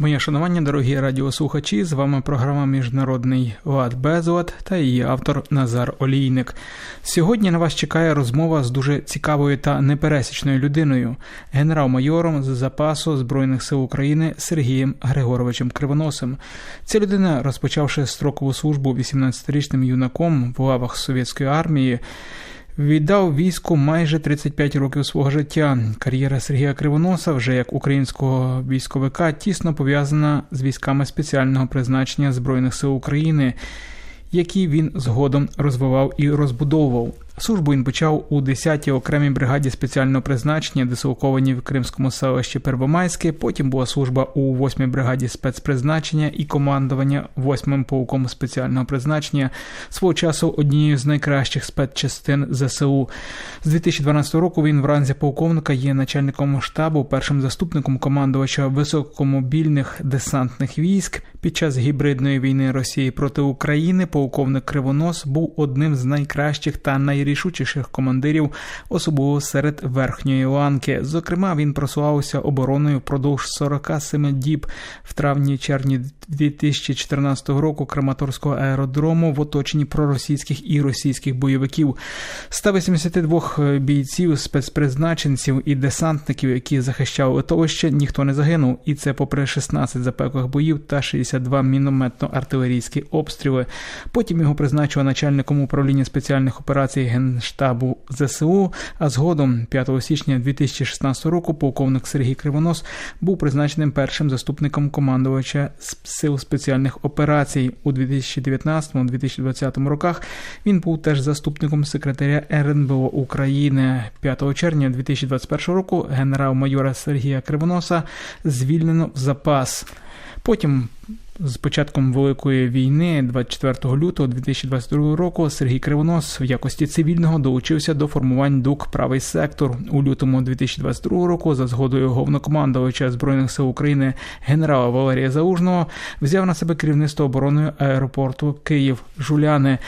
Моє шанування, дорогі радіослухачі, з вами програма Міжнародний лад Безлад та її автор Назар Олійник. Сьогодні на вас чекає розмова з дуже цікавою та непересічною людиною, генерал-майором з запасу Збройних сил України Сергієм Григоровичем Кривоносом. Ця людина, розпочавши строкову службу 18-річним юнаком в лавах совєтської армії. Віддав війську майже 35 років свого життя. Кар'єра Сергія Кривоноса, вже як українського військовика, тісно пов'язана з військами спеціального призначення Збройних сил України, які він згодом розвивав і розбудовував. Службу він почав у 10-й окремій бригаді спеціального призначення, дислокованій в Кримському селищі Первомайське. Потім була служба у 8-й бригаді спецпризначення і командування 8-м полком спеціального призначення свого часу однією з найкращих спецчастин ЗСУ. З 2012 року він в ранзі полковника є начальником штабу, першим заступником командувача високомобільних десантних військ. Під час гібридної війни Росії проти України полковник Кривонос був одним з найкращих та найрішучіших командирів, особливо серед верхньої ланки. Зокрема, він просувався обороною впродовж 47 діб в травні-червні 2014 року Краматорського аеродрому в оточенні проросійських і російських бойовиків. 182 бійців, спецпризначенців і десантників, які захищали литовище, ніхто не загинув, і це попри 16 запеклих боїв та 62 мінометно-артилерійські обстріли. Потім його призначили начальником управління спеціальних операцій Генштабу ЗСУ. А згодом, 5 січня 2016 року, полковник Сергій Кривонос був призначеним першим заступником командувача сил спеціальних операцій у 2019-2020 роках. Він був теж заступником секретаря РНБО України 5 червня 2021 року. Генерал-майора Сергія Кривоноса звільнено в запас. Потім з початком великої війни, 24 лютого 2022 року, Сергій Кривонос в якості цивільного долучився до формувань ДУК Правий сектор у лютому 2022 року. За згодою головнокомандувача збройних сил України генерала Валерія Заужного взяв на себе керівництво обороною аеропорту Київ Жуляни,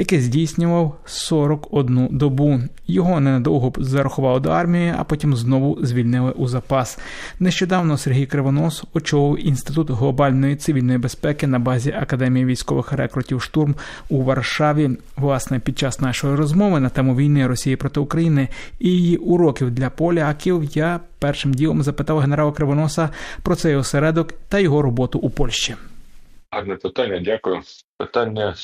яке здійснював 41 добу. Його ненадовго зарахували до армії, а потім знову звільнили у запас. Нещодавно Сергій Кривонос очолив інститут глобальної цивільної безпеки на базі Академії військових рекрутів штурм у Варшаві. Власне, під час нашої розмови на тему війни Росії проти України і її уроків для поляків я першим ділом запитав генерала Кривоноса про цей осередок та його роботу у Польщі. Гарне питання, дякую. Питання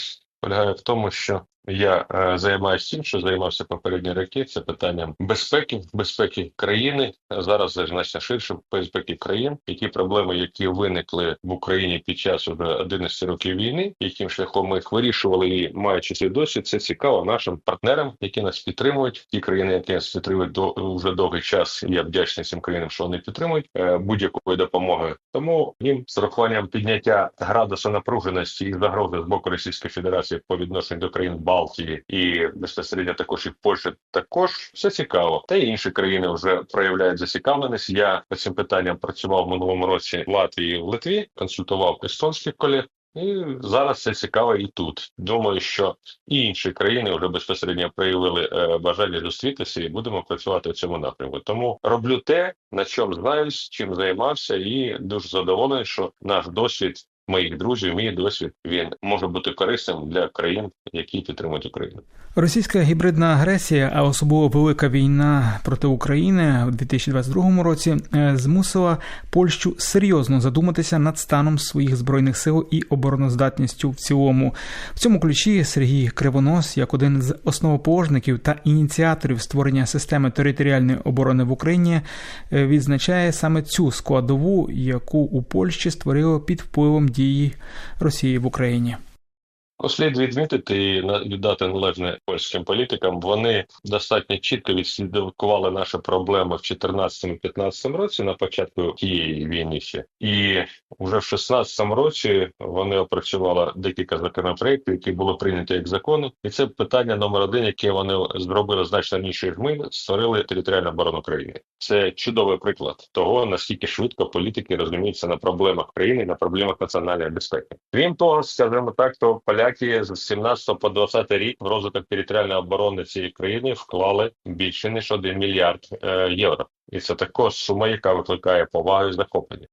полягає в тому, що я е, займаюся тим, що займався попередні роки. Це питанням безпеки, безпеки країни. Зараз значно ширше безпеки країн. І ті проблеми, які виникли в Україні під час уже 11 років війни, яким шляхом ми їх вирішували і маючи цей досвід, це цікаво нашим партнерам, які нас підтримують. Ті країни, які нас підтримують до вже довгий час. Я вдячний цим країнам, що вони підтримують е, будь-якої допомоги. Тому їм з урахуванням підняття градусу напруженості і загрози з боку Російської Федерації по відношенню до країн Балтії і безпосередньо також і Польщі також все цікаво. Та й інші країни вже проявляють зацікавленість. Я по цим питанням працював в минулому році в Латвії в Литві, консультував естонських колег. І зараз це цікаво і тут. Думаю, що і інші країни вже безпосередньо проявили е, бажання зустрітися, і будемо працювати в цьому напрямку. Тому роблю те, на чому знаюсь, чим займався, і дуже задоволений, що наш досвід моїх друзів, мій досвід він може бути корисним для країн, які підтримують Україну. Російська гібридна агресія, а особливо велика війна проти України у 2022 році, е, змусила Польщу серйозно задуматися над станом своїх збройних сил і обороноздатністю в цілому. В цьому ключі Сергій Кривонос, як один з основоположників та ініціаторів створення системи територіальної оборони в Україні, е, відзначає саме цю складову, яку у Польщі створило під впливом дії Росії в Україні. Слід відмітити і віддати належне польським політикам. Вони достатньо чітко відслідкували наші проблеми в 2014-2015 році на початку тієї війни ще, і вже в 2016 році вони опрацювали декілька законопроєктів, які були прийняті як закони. І це питання номер один, яке вони зробили значно ніж ми створили територіальну оборону країни. Це чудовий приклад того, наскільки швидко політики розуміються на проблемах країни, на проблемах національної безпеки. Крім того, скажімо так, то поляки з 17 по 20 рік в розвиток територіальної оборони цієї країни вклали більше ніж 1 мільярд е, євро, і це також сума, яка викликає повагу і захоплення.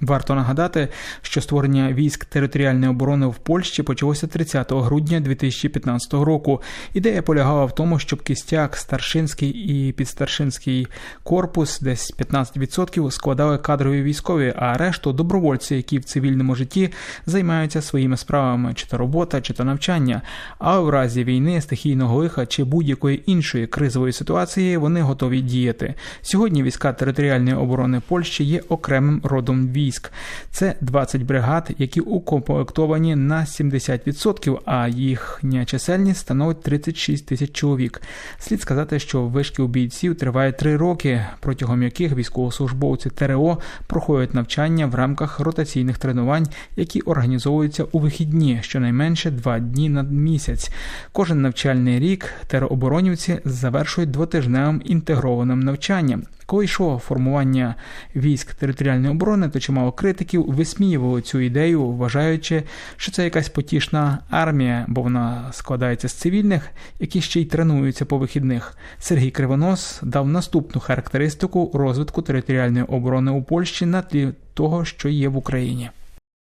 Варто нагадати, що створення військ територіальної оборони в Польщі почалося 30 грудня 2015 року. Ідея полягала в тому, щоб кістяк, старшинський і підстаршинський корпус, десь 15% складали кадрові військові, а решту добровольці, які в цивільному житті займаються своїми справами, чи то робота, чи то навчання. А в разі війни, стихійного лиха чи будь-якої іншої кризової ситуації вони готові діяти. Сьогодні війська територіальної оборони Польщі є окремим родом військ військ. Це 20 бригад, які укомплектовані на 70%, а їхня чисельність становить 36 тисяч чоловік. Слід сказати, що вишки у бійців триває три роки, протягом яких військовослужбовці ТРО проходять навчання в рамках ротаційних тренувань, які організовуються у вихідні, щонайменше два дні на місяць. Кожен навчальний рік тероборонівці завершують двотижневим інтегрованим навчанням. Коли йшло формування військ територіальної оборони, то чимало критиків висміювали цю ідею, вважаючи, що це якась потішна армія, бо вона складається з цивільних, які ще й тренуються по вихідних. Сергій Кривонос дав наступну характеристику розвитку територіальної оборони у Польщі на тлі того, що є в Україні.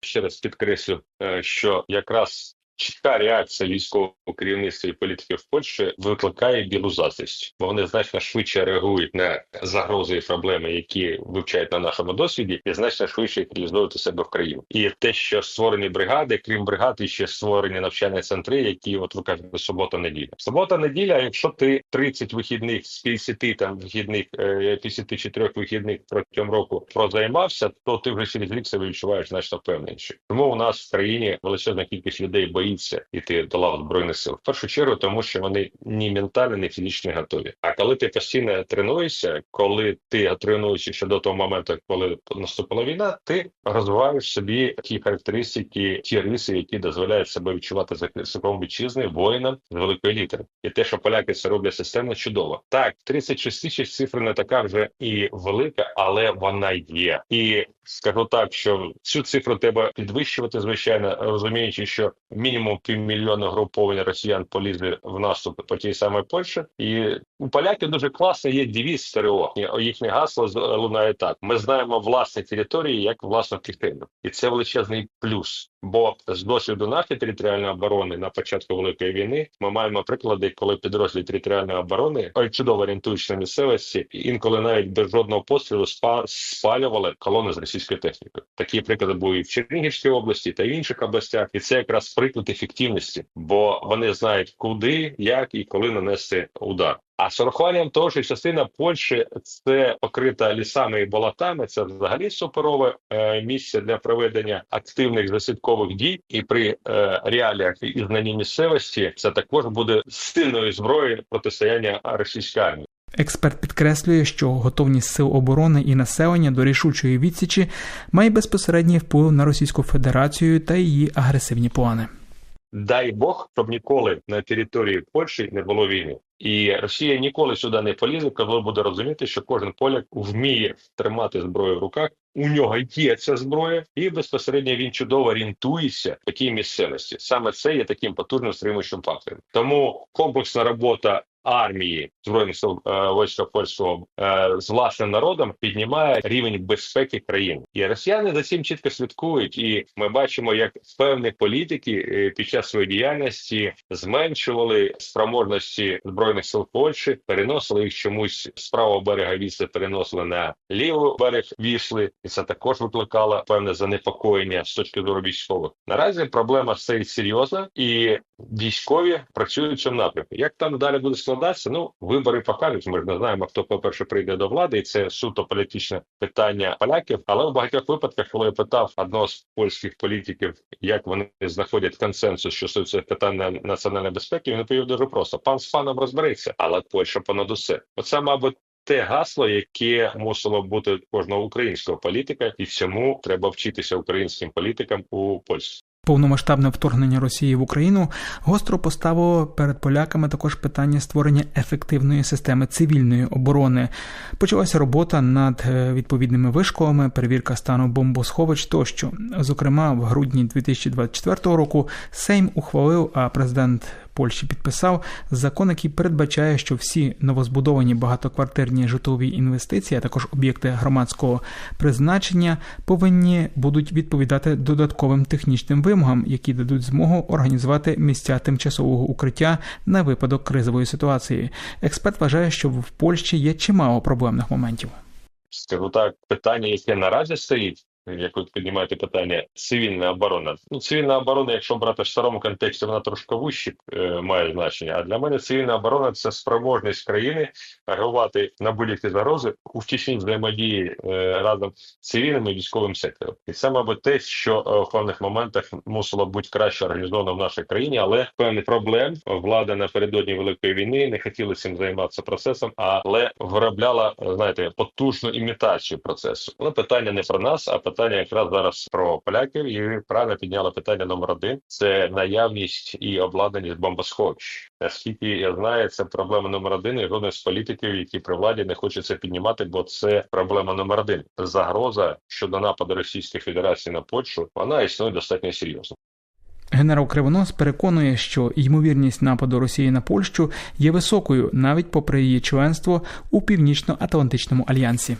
Ще раз підкреслю, е, що якраз чітка реакція військового керівництва і політиків Польщі викликає білу заздрість, вони значно швидше реагують на загрози і проблеми, які вивчають на нашому досвіді, і значно швидше у себе в країну. І те, що створені бригади, крім бригад, ще створені навчальні центри, які от ви кажете, субота неділя. Субота неділя. Якщо ти 30 вихідних з 50 там вихідних 54 вихідних протягом року прозаймався, то ти вже через рік себе відчуваєш значно впевненіше. Тому у нас в країні величезна кількість людей боїться боїться йти до лав збройних сил. В першу чергу, тому що вони ні ментально, ні фізично готові. А коли ти постійно тренуєшся, коли ти тренуєшся ще до того моменту, коли наступила війна, ти розвиваєш собі ті характеристики, ті риси, які дозволяють себе відчувати захисником вітчизни, воїном з великої літери. І те, що поляки це роблять системно, чудово. Так, 36 тисяч цифра не така вже і велика, але вона є. І скажу так, що цю цифру треба підвищувати, звичайно, розуміючи, що мінімум півмільйона груповань росіян полізли в наступ по тій самій Польщі, і у поляків дуже класно є девіз стерео. Їхнє гасло лунає так: ми знаємо власні території як власну клітину, і це величезний плюс. Бо з досвіду нашої територіальної оборони на початку великої війни ми маємо приклади, коли підрозділи територіальної оборони чудово орієнтуючись на місцевості, інколи навіть без жодного пострілу спалювали колони з російською технікою. Такі приклади були і в Чернігівській області та в інших областях, і це якраз приклад ефективності, бо вони знають, куди, як і коли нанести удар. А з урахуванням того, що частина Польщі це покрита лісами і болотами, це взагалі суперове е, місце для проведення активних засідкових дій, і при е, реаліях і знанні місцевості це також буде сильною зброєю протистояння російської армії. Експерт підкреслює, що готовність сил оборони і населення до рішучої відсічі має безпосередній вплив на Російську Федерацію та її агресивні плани. Дай Бог, щоб ніколи на території Польщі не було війни. І Росія ніколи сюди не полізе, коли буде розуміти, що кожен поляк вміє тримати зброю в руках. У нього є ця зброя, і безпосередньо він чудово орієнтується в такій місцевості. Саме це є таким потужним стримуючим фактором. Тому комплексна робота армії збройних сил е, польського е, з власним народом піднімає рівень безпеки країни, і росіяни за цим чітко слідкують. І ми бачимо, як певні політики е, під час своєї діяльності зменшували спроможності збройних сил Польщі, переносили їх чомусь з правого берега Вісли, переносили на лівий берег Вісли, і це також викликало певне занепокоєння з точки зору військових. Наразі проблема стоїть серйозна, і військові працюють в цьому напрямку. Як там далі буде складатися? Ну вибори покажуть. Ми ж не знаємо, хто по перше прийде до влади, і це суто політичне питання поляків. Але в багатьох випадках, коли я питав одного з польських політиків, як вони знаходять консенсус що це питання національної безпеки, він відповів дуже просто: пан з паном розбереться, але Польща понад усе. Оце, мабуть. Те гасло, яке мусило бути кожного українського політика, і всьому треба вчитися українським політикам у Польщі. Повномасштабне вторгнення Росії в Україну гостро поставило перед поляками також питання створення ефективної системи цивільної оборони. Почалася робота над е, відповідними вишколами, перевірка стану бомбосховищ тощо. Зокрема, в грудні 2024 року Сейм ухвалив, а президент Польщі підписав закон, який передбачає, що всі новозбудовані багатоквартирні житлові інвестиції, а також об'єкти громадського призначення, повинні будуть відповідати додатковим технічним вимогам, які дадуть змогу організувати місця тимчасового укриття на випадок кризової ситуації. Експерт вважає, що в Польщі є чимало проблемних моментів. Скажу так, питання, яке наразі стоїть, як ви піднімаєте питання, цивільна оборона. Ну, цивільна оборона, якщо брати в старому контексті, вона трошки вище е, має значення. А для мене цивільна оборона це спроможність країни реагувати на будь-які загрози у втічній взаємодії е, разом з цивільним і військовим сектором. І це, мабуть, те, що в певних моментах мусило бути краще організовано в нашій країні, але певних проблем влада напередодні великої війни не хотіла цим займатися процесом, але виробляла знаєте потужну імітацію процесу. Але питання не про нас, а питання якраз зараз про поляків. І правильно підняли питання номер один: це наявність і обладнаність бомбосховищ. Наскільки я знаю, це проблема номер один. І жоден з політиків, які при владі не хоче це піднімати, бо це проблема номер один. Загроза щодо нападу Російської Федерації на Польщу вона існує достатньо серйозно. Генерал Кривонос переконує, що ймовірність нападу Росії на Польщу є високою навіть попри її членство у північно-атлантичному альянсі.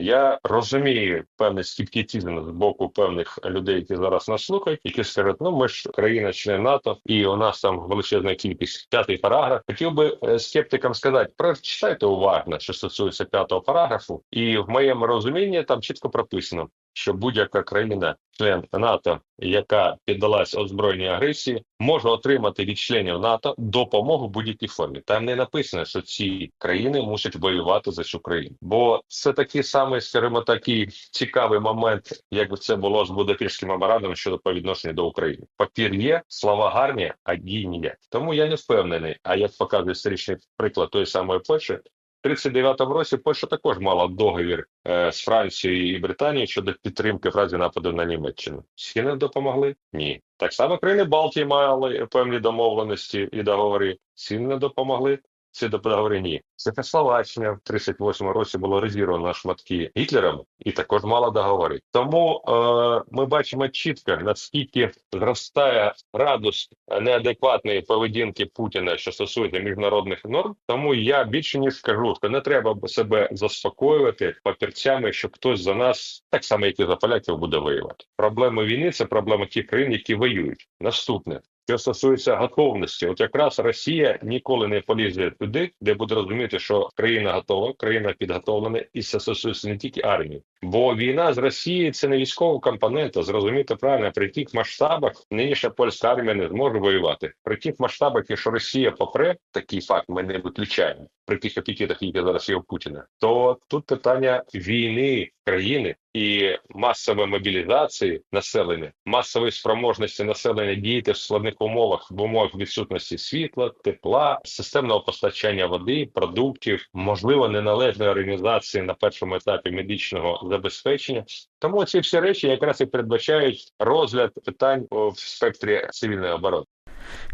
Я розумію певний скептицизм з боку певних людей, які зараз нас слухають, які скажуть, ну ми ж країна член НАТО, і у нас там величезна кількість п'ятий параграф. Хотів би е, скептикам сказати, прочитайте уважно, що стосується п'ятого параграфу, і в моєму розумінні там чітко прописано, що будь-яка країна, член НАТО, яка піддалась озброєній агресії, може отримати від членів НАТО допомогу в будь-якій формі. Там не написано, що ці країни мусять воювати за цю країну, бо це такий самий, скажімо, такий цікавий момент, як це було з Будапештським меморандумом щодо по відношенню до України. Папір є, слова гарні, а дій ніяк. Тому я не впевнений. А як показує історичний приклад тої самої Польщі, 39-му році Польща також мала договір е, з Францією і Британією щодо підтримки в разі нападу на Німеччину. Не допомогли? Ні. Так само країни Балтії мали певні домовленості і договори. Всі не допомогли. Ці договори ні. Чехословаччина в 38-му році було розірвано на шматки Гітлером і також мала договори. Тому е, ми бачимо чітко наскільки зростає градус неадекватної поведінки Путіна, що стосується міжнародних норм. Тому я більше ніж скажу, що не треба себе заспокоювати папірцями, що хтось за нас, так само як і за поляків, буде воювати. Проблема війни це проблема тих країн, які воюють. Наступне. Що стосується готовності, от якраз Росія ніколи не полізе туди, де буде розуміти, що країна готова, країна підготовлена, і це стосується не тільки армії, бо війна з Росією це не військова компонента. Зрозуміти правильно при тих масштабах нинішня польська армія не зможе воювати. При тих масштабах, якщо Росія попре, такий факт ми не виключаємо при тих апетитах, які зараз є у Путіна, то тут питання війни країни і масової мобілізації населення, масової спроможності населення діяти в складних умовах в умовах відсутності світла, тепла, системного постачання води, продуктів, можливо, неналежної організації на першому етапі медичного забезпечення. Тому ці всі речі якраз і передбачають розгляд питань в спектрі цивільної оборони.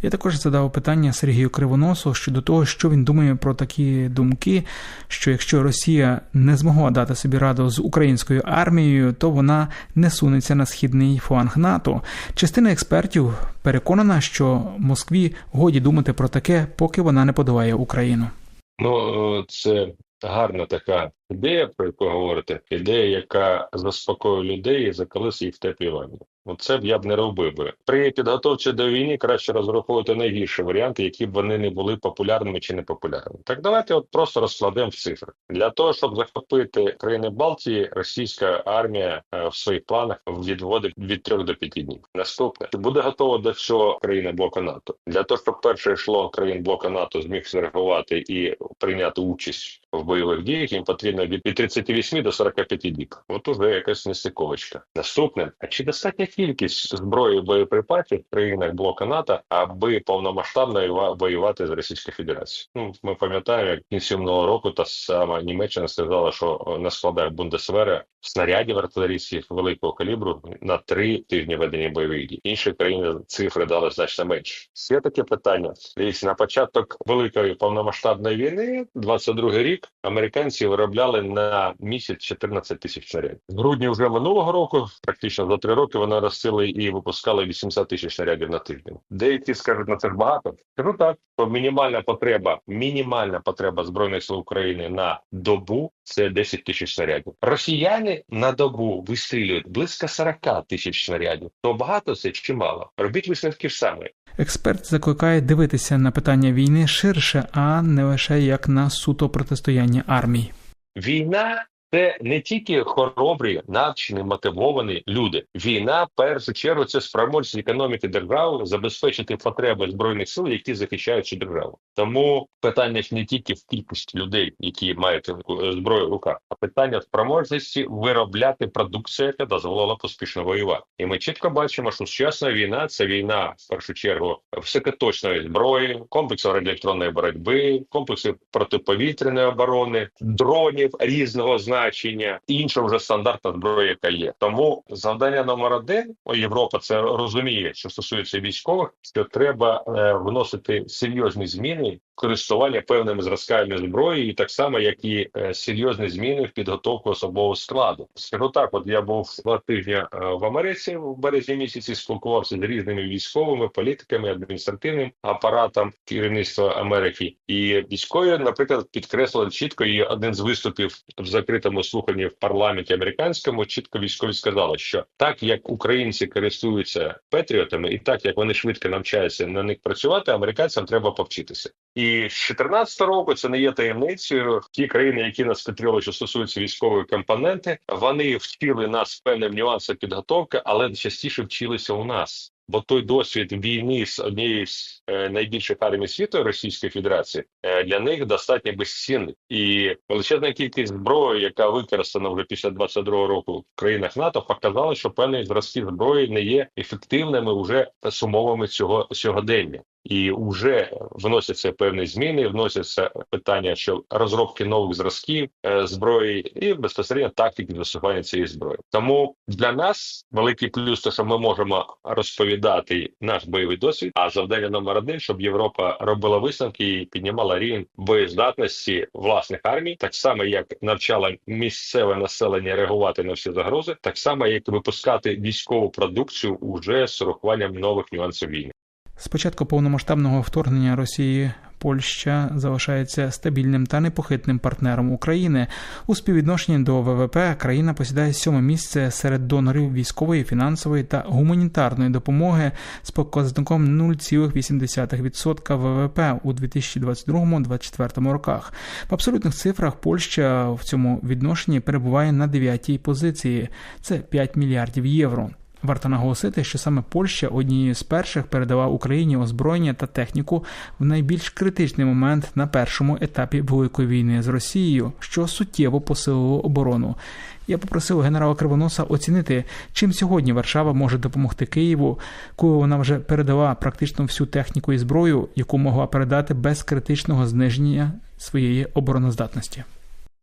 Я також задав питання Сергію Кривоносу щодо того, що він думає про такі думки, що якщо Росія не змогла дати собі раду з українською армією, то вона не сунеться на східний фланг НАТО. Частина експертів переконана, що Москві годі думати про таке, поки вона не подолає Україну. Ну це гарна така ідея, про яку говорите. Ідея, яка заспокоює людей і заколисує їх в теплі ванні. Ну, це б я б не робив би при підготовці до війни. Краще розраховувати найгірші варіанти, які б вони не були популярними чи не популярними. Так давайте от просто розкладемо в цифри для того, щоб захопити країни Балтії. Російська армія е, в своїх планах відводить від трьох до п'яти днів. Наступне чи буде готова до цього країни блоку НАТО для того, щоб перше йшло країн блоку НАТО зміг зреагувати і прийняти участь в бойових діях. Їм потрібно від 38 до 45 діб. От уже якась нестиковочка. Наступне, а чи достатня кількість зброї боєприпасів в країнах блоку НАТО, аби повномасштабно воювати з Російською Федерацією? Ну ми пам'ятаємо, як кінці минулого року та сама Німеччина сказала, що на складах Бундесвера снарядів артилерійських великого калібру на три тижні ведення бойових дій. Інші країни цифри дали значно менше. Є таке питання. Дивіться, на початок великої повномасштабної війни, 22 рік, американці виробляли на місяць 14 тисяч снарядів. В грудні вже минулого року, практично за три роки, вони ростили і випускали 80 тисяч снарядів на тиждень. Деякі скажуть, на це ж багато. Кажу так, що мінімальна потреба, мінімальна потреба збройних сил України на добу це 10 тисяч снарядів. Росіяни на добу вистрілюють близько 40 тисяч снарядів. То багато це чи мало? Робіть висновки ж саме. Експерт закликає дивитися на питання війни ширше, а не лише як на суто протистояння армій. Війна це не тільки хоробрі, навчені, мотивовані люди. Війна, першу чергу, це спроможність економіки держави забезпечити потреби збройних сил, які захищають цю державу. Тому питання ж не тільки в кількості людей, які мають е, зброю в руках, а питання спроможності виробляти продукцію, яка дозволила поспішно воювати. І ми чітко бачимо, що сучасна війна це війна в першу чергу високоточної зброї, комплексу радіоелектронної боротьби, комплексу протиповітряної оборони, дронів різного значення, іншого вже стандартна зброя, яка є. Тому завдання номер один Європа це розуміє, що стосується військових, що треба е, вносити серйозні зміни. Користування певними зразками зброї, і так само, як і е, серйозні зміни в підготовку особового складу. Скажу так, от я був два тижні е, в Америці в березні місяці, спілкувався з різними військовими політиками, адміністративним апаратом керівництва Америки. І військові, наприклад, підкреслили чітко і один з виступів в закритому слуханні в парламенті американському. Чітко військові сказали, що так як українці користуються патріотами, і так як вони швидко навчаються на них працювати, американцям треба повчитися. І з 2014 року це не є таємницею. Ті країни, які нас підтримали, що стосуються військової компоненти, вони вчили нас певним нюансам підготовки, але частіше вчилися у нас. Бо той досвід війни з однією з е, найбільших армій світу Російської Федерації е, для них достатньо безцінний. і величезна кількість зброї, яка використана вже після 22-го року в країнах НАТО, показала, що певні зразки зброї не є ефективними вже з умовами цього сьогодення. І вже вносяться певні зміни, вносяться питання що розробки нових зразків е, зброї і безпосередньо тактики застосування цієї зброї. Тому для нас великий плюс, те, що ми можемо розповідати наш бойовий досвід. А завдання номер один, щоб Європа робила висновки і піднімала рівень боєздатності власних армій, так само як навчала місцеве населення реагувати на всі загрози, так само як випускати військову продукцію уже з урахуванням нових нюансів війни. З початку повномасштабного вторгнення Росії Польща залишається стабільним та непохитним партнером України. У співвідношенні до ВВП країна посідає сьоме місце серед донорів військової, фінансової та гуманітарної допомоги з показником 0,8% ВВП у 2022-2024 роках. В абсолютних цифрах Польща в цьому відношенні перебуває на дев'ятій позиції. Це 5 мільярдів євро. Варто наголосити, що саме Польща однією з перших передала Україні озброєння та техніку в найбільш критичний момент на першому етапі великої війни з Росією, що суттєво посилило оборону. Я попросив генерала Кривоноса оцінити, чим сьогодні Варшава може допомогти Києву, коли вона вже передала практично всю техніку і зброю, яку могла передати без критичного зниження своєї обороноздатності.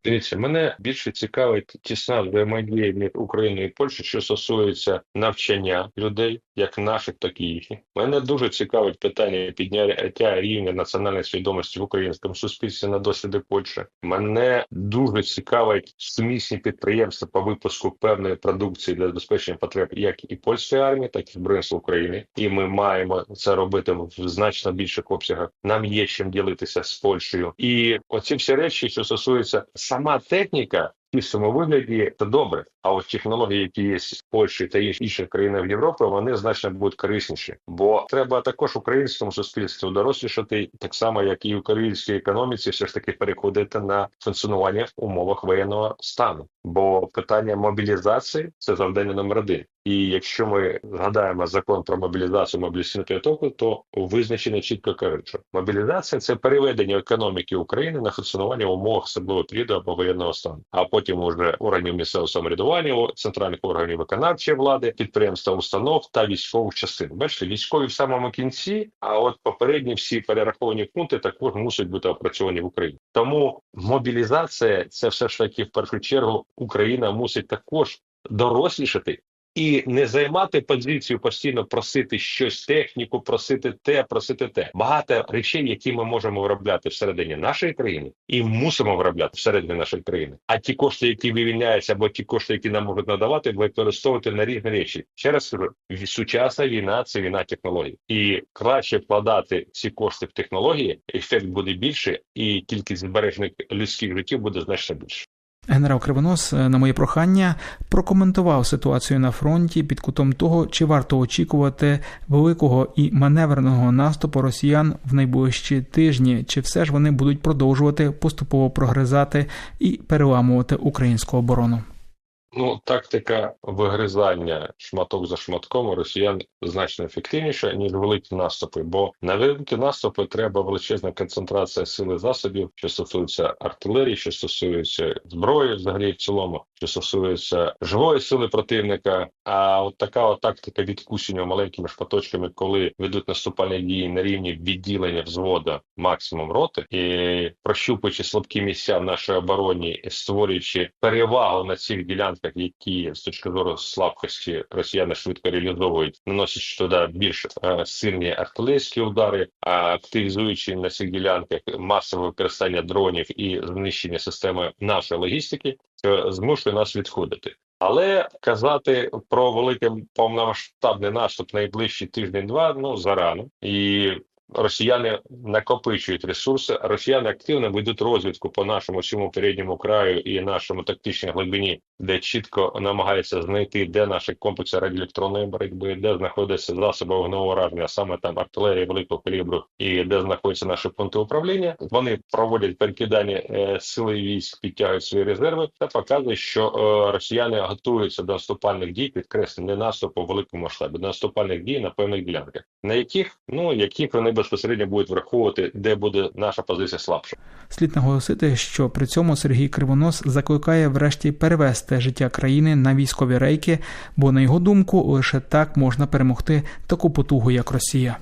Дивіться, мене більше цікавить тісна взаємодія між Україною і Польщею, що стосується навчання людей, як наших, так і їхніх. Мене дуже цікавить питання підняття рівня національної свідомості в українському суспільстві на досвіди Польщі. Мене дуже цікавить сумісні підприємства по випуску певної продукції для забезпечення потреб як і польської армії, так і Збройних України. І ми маємо це робити в значно більших обсягах. Нам є чим ділитися з Польщею, і оці всі речі, що стосуються сама техніка. Чистому вигляді це добре. А от технології, які є в Польщі та інших країнах Європи, вони значно будуть корисніші. Бо треба також українському суспільству дорослішати, так само як і українській економіці, все ж таки переходити на функціонування в умовах воєнного стану. Бо питання мобілізації це завдання номер один. І якщо ми згадаємо закон про мобілізацію мобілізаційну підготовку, то визначено чітко кажуть, що мобілізація це переведення економіки України на функціонування в умовах особливого періоду або воєнного стану. А потім потім уже органів місцевого самоврядування, центральних органів виконавчої влади, підприємства, установ та військових частин. Бачите, військові в самому кінці. А от попередні всі перераховані пункти також мусять бути опрацьовані в Україні. Тому мобілізація це все ж таки в першу чергу Україна мусить також дорослішати і не займати позицію постійно просити щось техніку, просити те, просити те. Багато речей, які ми можемо виробляти всередині нашої країни, і мусимо виробляти всередині нашої країни. А ті кошти, які вивільняються, або ті кошти, які нам можуть надавати, використовувати на різні речі. Ще раз кажу, сучасна війна це війна технологій, і краще вкладати ці кошти в технології, ефект буде більше, і кількість збережених людських життів буде значно більше. Генерал Кривонос е, на моє прохання прокоментував ситуацію на фронті під кутом того, чи варто очікувати великого і маневреного наступу росіян в найближчі тижні, чи все ж вони будуть продовжувати поступово прогризати і переламувати українську оборону. Ну, тактика вигризання шматок за шматком у росіян значно ефективніша, ніж великі наступи. Бо на великі наступи треба величезна концентрація сили засобів, що стосується артилерії, що стосується зброї, взагалі в цілому, що стосується живої сили противника. А от така от тактика відкусення маленькими шматочками, коли ведуть наступальні дії на рівні відділення взвода максимум роти і прощупуючи слабкі місця в нашій обороні, створюючи перевагу на цих ділянках, які з точки зору слабкості росіяни швидко реалізовують, наносячи туди більш е, сильні артилерійські удари, а активізуючи на цих ділянках масове використання дронів і знищення системи нашої логістики, що змушує нас відходити. Але казати про великий повномасштабний наступ найближчі тиждень-два ну зарано і. Росіяни накопичують ресурси, росіяни активно ведуть розвідку по нашому всьому передньому краю і нашому тактичній глибині, де чітко намагаються знайти, де наші комплекси радіоелектронної боротьби, де знаходяться засоби вогневого ураження, а саме там артилерія великого калібру, і де знаходяться наші пункти управління. Вони проводять перекидання е, сили військ, підтягують свої резерви та показують, що е, росіяни готуються до наступальних дій, підкреслю, не наступу в великому масштабі, до наступальних дій на певних ділянках, на яких ну яких вони безпосередньо будуть враховувати, де буде наша позиція слабша. Слід наголосити, що при цьому Сергій Кривонос закликає врешті перевести життя країни на військові рейки, бо на його думку лише так можна перемогти таку потугу, як Росія.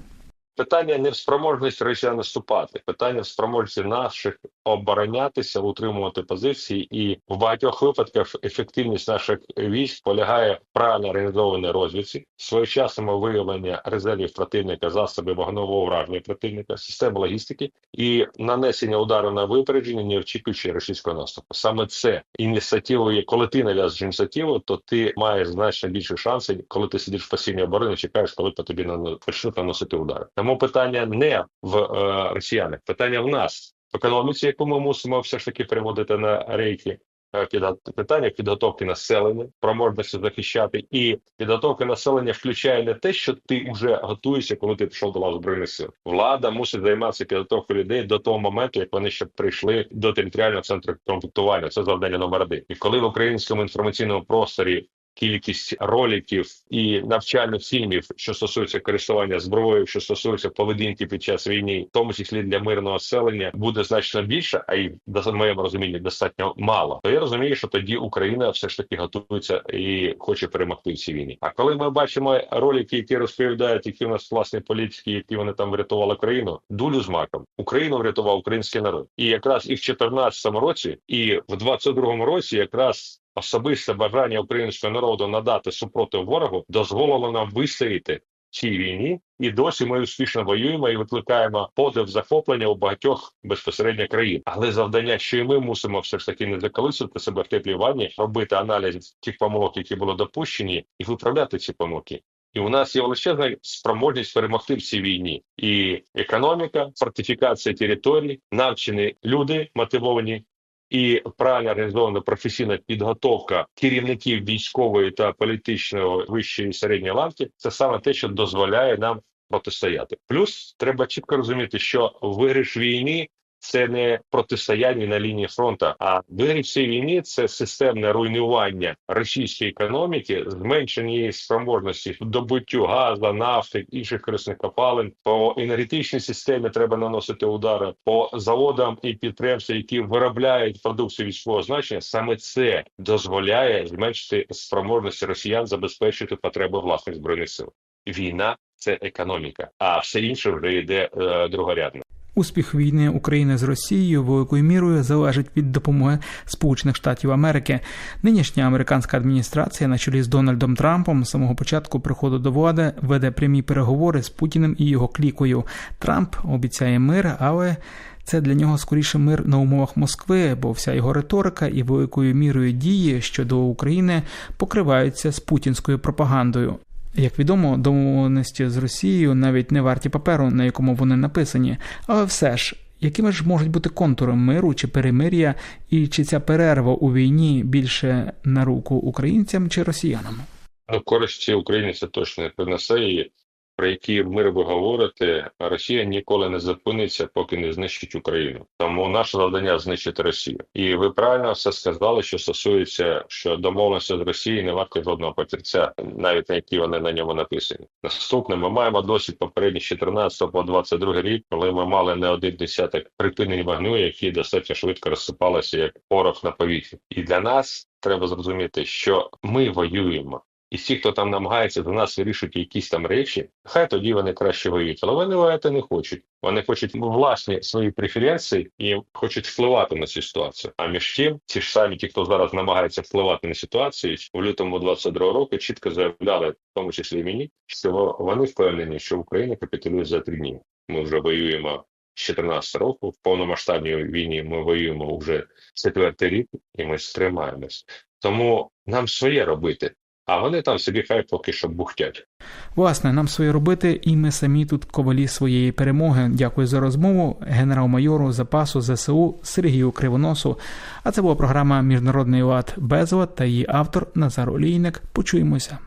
Питання не в спроможності росіян наступати, питання в спроможності наших оборонятися, утримувати позиції, і в багатьох випадках ефективність наших військ полягає в правильно організованій розвідці, своєчасному виявленні резервів противника, засобів вогневого ураження противника, системи логістики і нанесення удару на випередження, не очікуючи російського наступу. Саме це ініціативу є, коли ти нав'язуєш ініціативу, то ти маєш значно більше шансів, коли ти сидиш в постійній обороні, чекаєш, коли по тобі нано- почнуть наносити удари. Тому питання не в е, росіянах, питання в нас. В економіці, яку ми мусимо все ж таки переводити на рейки, е, підго- питання підготовки населення, спроможності захищати, і підготовка населення включає не те, що ти вже готуєшся, коли ти пішов до лав збройних сил. Влада мусить займатися підготовкою людей до того моменту, як вони ще прийшли до територіального центру комплектування. Це завдання номер один. І коли в українському інформаційному просторі кількість роликів і навчальних фільмів, що стосуються користування зброєю, що стосуються поведінки під час війни, в тому числі для мирного населення, буде значно більше, а й в моєму розумінні достатньо мало. То я розумію, що тоді Україна все ж таки готується і хоче перемогти в цій війні. А коли ми бачимо ролики, які розповідають, які у нас власні політики, які вони там врятували країну, дулю з маком Україну врятував український народ, і якраз і в 2014 році, і в 22 році, якраз особисте бажання українського народу надати супротив ворогу дозволило нам вистояти цій війні, і досі ми успішно воюємо і викликаємо подив захоплення у багатьох безпосередньо країн. Але завдання, що і ми мусимо все ж таки не заколисувати себе в теплій ванні, робити аналіз тих помилок, які були допущені, і виправляти ці помилки. І у нас є величезна спроможність перемогти в цій війні. І економіка, фортифікація територій, навчені люди мотивовані і правильно організована професійна підготовка керівників військової та політичної вищої і середньої ланки це саме те, що дозволяє нам протистояти. Плюс треба чітко розуміти, що виграш війни це не протистояння на лінії фронту. А вигрів всій війні це системне руйнування російської економіки, зменшення її спроможності добуттю газу, нафти інших корисних копалин. По енергетичній системі треба наносити удари по заводам і підприємствам, які виробляють продукцію військового значення. Саме це дозволяє зменшити спроможності росіян забезпечити потреби власних збройних сил. Війна це економіка, а все інше вже йде е, другорядно. Успіх війни України з Росією великою мірою залежить від допомоги Сполучених Штатів Америки. Нинішня американська адміністрація на чолі з Дональдом Трампом з самого початку приходу до влади веде прямі переговори з Путіним і його клікою. Трамп обіцяє мир, але це для нього скоріше мир на умовах Москви, бо вся його риторика і великою мірою дії щодо України покриваються з путінською пропагандою. Як відомо, домовленості з Росією навіть не варті паперу, на якому вони написані, але все ж. Якими ж можуть бути контури миру чи перемир'я, і чи ця перерва у війні більше на руку українцям чи росіянам? Ну, користі Україні це точно не принесе і про які мир ви говорите, Росія ніколи не зупиниться, поки не знищить Україну. Тому наше завдання знищити Росію. І ви правильно все сказали, що стосується, що домовленості з Росією не варті жодного папірця, навіть на які вони на ньому написані. Наступне ми маємо досвід попередній з 14 по 22 рік, коли ми мали не один десяток припинень вогню, які достатньо швидко розсипалися як порох на повітрі. І для нас треба зрозуміти, що ми воюємо. І всі, хто там намагається до нас вирішити якісь там речі, хай тоді вони краще воюють. Але вони воювати не хочуть. Вони хочуть власні свої преференції і хочуть впливати на цю ситуацію. А між тим, ті ж самі, ті, хто зараз намагається впливати на ситуацію, у лютому 22 року чітко заявляли, в тому числі мені, що вони впевнені, що Україна капітулює за три дні. Ми вже воюємо. З 14 року в повномасштабній війні ми воюємо вже четвертий рік, і ми стримаємось. Тому нам своє робити. А вони там собі хай поки що бухтять. Власне, нам своє робити, і ми самі тут ковалі своєї перемоги. Дякую за розмову генерал-майору запасу ЗСУ Сергію Кривоносу. А це була програма Міжнародний лад Безлад та її автор Назар Олійник. Почуємося.